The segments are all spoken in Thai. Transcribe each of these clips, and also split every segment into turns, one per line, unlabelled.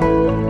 you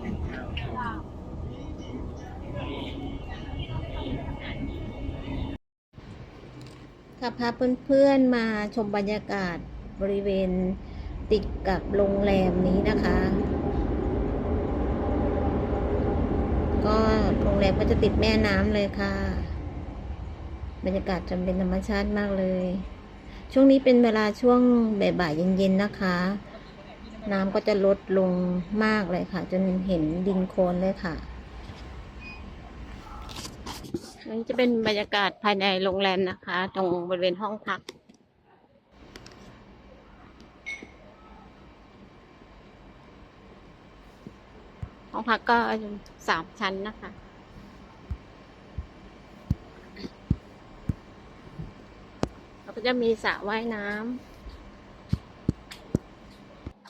ค่ะพาเพื่อนๆมาชมบรรยากาศบริเวณติดกับโรงแรมนี้นะคะ ก็โรงแรมก็จะติดแม่น้ำเลยค่ะ บรรยากาศจำเป็นธรรมชาติมากเลย ช่วงนี้เป็นเวลาช่วงบ่ายๆเย็นๆนะคะ น้ำก็จะลดลงมากเลยค่ะ จนเห็นดินโคลนเลยค่ะ อั นนี้จะเป็นบรรยากาศภายในโรงแรมนะคะ ตรงบริเวณห้องพัก ห้องพักก็สามชั้นนะคะแล้วก็จะมีสระว่ายน้ำ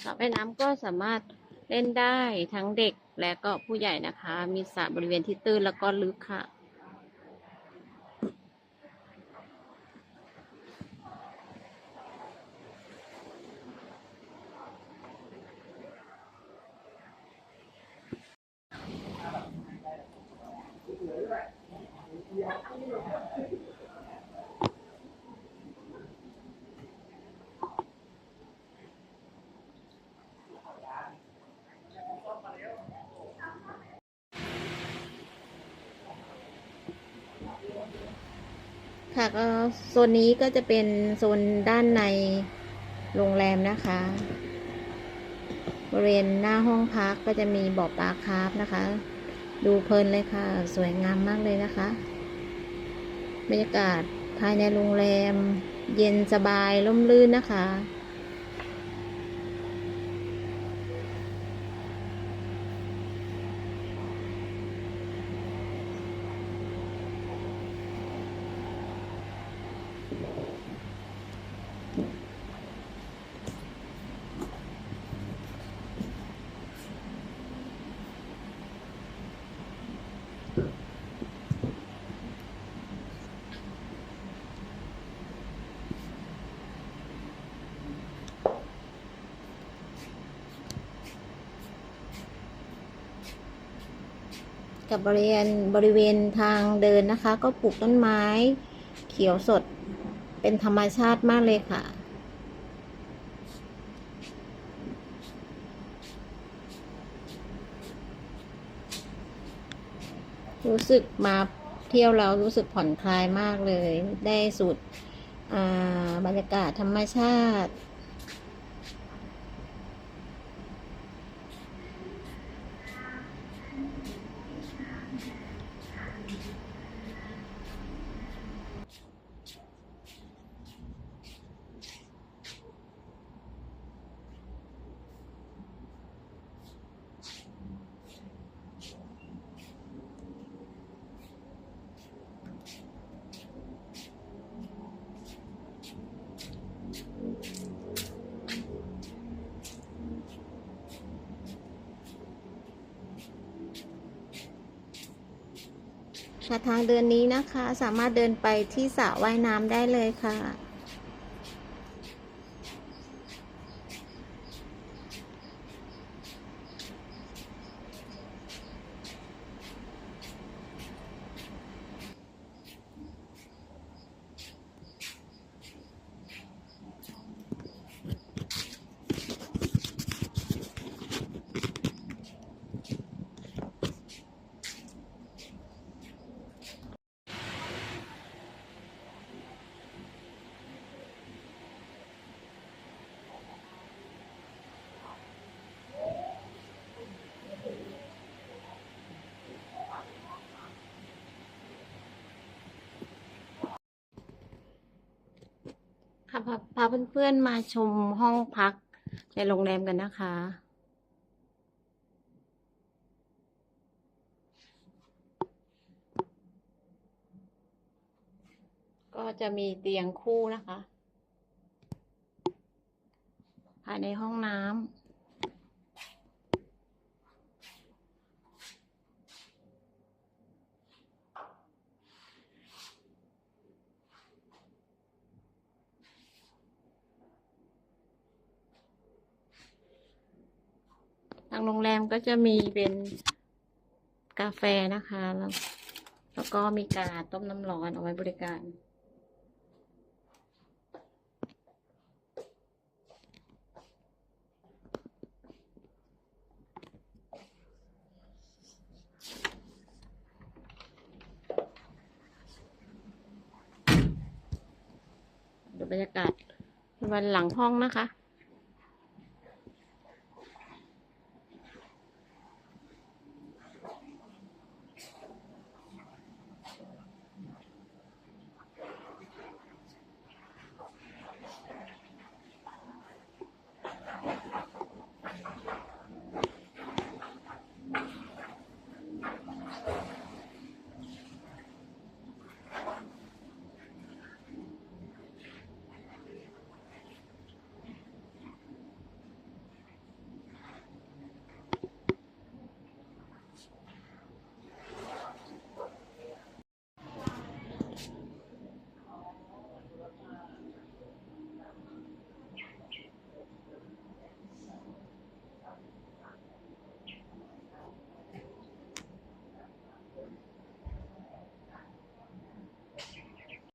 สระว่ายน้ำก็สามารถเล่นได้ทั้งเด็กและก็ผู้ใหญ่นะคะ มีสระบริเวณที่ตื้นแล้วก็ลึกค่ะ ค่ะก็โซนนี้ก็จะเป็นโซนด้านในโรงแรมนะคะ บริเวณหน้าห้องพักก็จะมีบ่อปลาคาร์ฟนะคะ ดูเพลินเลยค่ะ สวยงามมากเลยนะคะ บรรยากาศภายในโรงแรม เย็นสบายร่มรื่นนะคะ กับบริเวณบริเวณทางเดินนะคะ ก็ปลูกต้นไม้เขียวสดเป็นธรรมชาติมากเลยค่ะ รู้สึกมาเที่ยวแล้วรู้สึกผ่อนคลายมากเลย ได้สูตรอ่าบรรยากาศธรรมชาติ ทางเดินนี้นะคะ สามารถเดินไปที่สระว่ายน้ำได้เลยค่ะ พาเพื่อนๆมาชมห้องพักในโรงแรมกันนะคะ ก็จะมีเตียงคู่นะคะ ภายในห้องน้ำ ทางโรงแรมก็จะมีเป็นกาแฟนะคะ แล้วแล้วก็มีกาต้มน้ำร้อนเอาไว้บริการ ดูบรรยากาศวันหลังห้องนะคะ